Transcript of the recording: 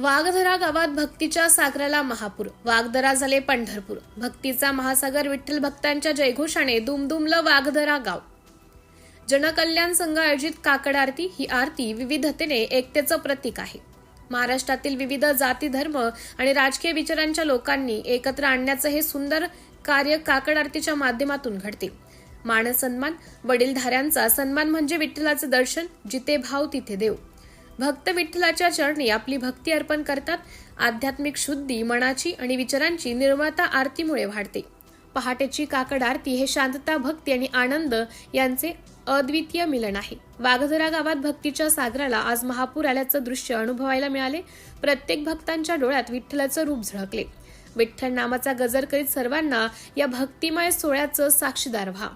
वाघधरा गावात भक्तीच्या सागराला महापूर. वाघधरा झाले पंढरपूर. भक्तीचा महासागर विठ्ठल भक्तांच्या जयघोषाने दुमदुमलं वाघधरा गाव. जनकल्याण संघ आयोजित काकड आरती ही आरती विविधतेने एकतेचं प्रतीक आहे. महाराष्ट्रातील विविध जाती धर्म आणि राजकीय विचारांच्या लोकांनी एकत्र आणण्याचं हे सुंदर कार्य काकड आरतीच्या माध्यमातून घडते. मान सन्मान वडीलधाऱ्यांचा सन्मान म्हणजे विठ्ठलाचं दर्शन जिथे भाव तिथे देव. भक्त विठ्ठलाच्या चरणी आपली भक्ती अर्पण करतात. आध्यात्मिक शुद्धी मनाची आणि विचारांची निर्मळता आरतीमुळे वाढते. पहाटेची काकड आरती हे शांतता भक्ती आणि आनंद यांचे अद्वितीय मिलन आहे. वाघधरा गावात भक्तीच्या सागराला आज महापूर आल्याचं दृश्य अनुभवायला मिळाले. प्रत्येक भक्तांच्या डोळ्यात विठ्ठलाचं रूप झळकले. विठ्ठल नामाचा गजर करीत सर्वांना या भक्तिमय सोहळ्याचं साक्षीदार व्हा.